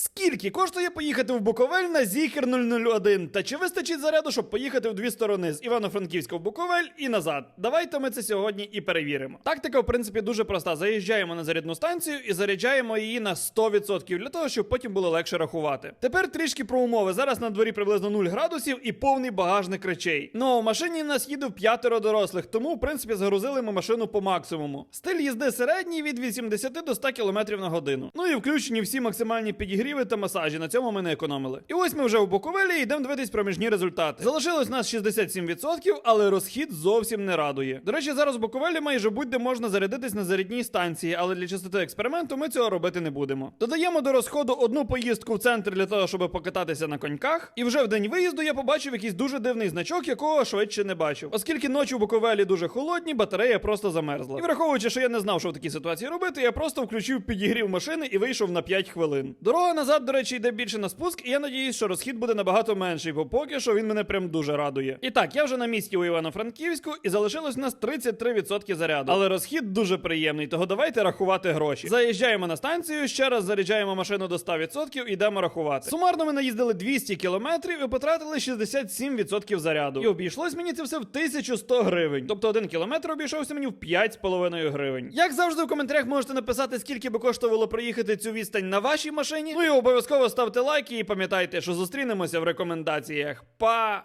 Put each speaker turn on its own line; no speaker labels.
Скільки коштує поїхати в Буковель на Зіхер 001? Та чи вистачить заряду, щоб поїхати в дві сторони з Івано-Франківська в Буковель і назад? Давайте ми це сьогодні і перевіримо. Тактика, в принципі, дуже проста. Заїжджаємо на зарядну станцію і заряджаємо її на 100% для того, щоб потім було легше рахувати. Тепер трішки про умови. Зараз на дворі приблизно 0 градусів і повний багажник речей. Ну в машині нас їде в п'ятеро дорослих, тому в принципі загрузили ми машину по максимуму. Стиль їзди середній від 80 до 100 км на годину. Ну і включені всі максимальні підігріви та масажі. На цьому ми не економили. І ось ми вже в Буковелі йдемо дивитись проміжні результати. Залишилось нас 67%, але розхід зовсім не радує. До речі, зараз в Буковелі майже будь-де можна зарядитись на зарядній станції, але для чистоти експерименту ми цього робити не будемо. Додаємо до розходу одну поїздку в центр для того, щоб покататися на коньках. І вже в день виїзду я побачив якийсь дуже дивний значок, якого швидше не бачив. Оскільки ночі в Буковелі дуже холодні, батарея просто замерзла. І враховуючи, що я не знав, що в такій ситуації робити, я просто включив підігрів машини і вийшов на 5 хвилин. Дорога назад, до речі, йде більше на спуск, і я надіюсь, що розхід буде набагато менший, бо поки що він мене прям дуже радує. І так, я вже на місці у Івано-Франківську, і залишилось у нас 33% заряду. Але розхід дуже приємний, того давайте рахувати гроші. Заїжджаємо на станцію, ще раз заряджаємо машину до 100% і йдемо рахувати. Сумарно ми наїздили 200 кілометрів і потратили 67% заряду. І обійшлось мені це все в 1100 гривень. Тобто один кілометр обійшовся мені в 5,5 гривень. Як завжди, в коментарях можете написати, скільки би коштувало проїхати цю відстань на вашій машині. Ну обов'язково ставте лайки і пам'ятайте, що зустрінемося в рекомендаціях. Па!